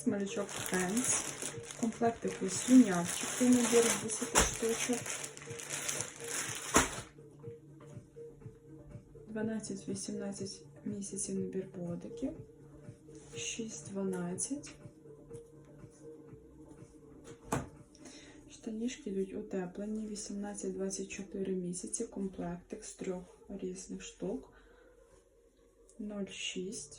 смалючок Friends. Комплект такий слюнявчик, цей набір 10 штучок. 12-18 місяців набір бодиків. 6-12. Штанішки йдуть утеплені, 18-24 місяці, комплектик з трьох різних штук. 0,6.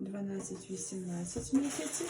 12-18 месяцев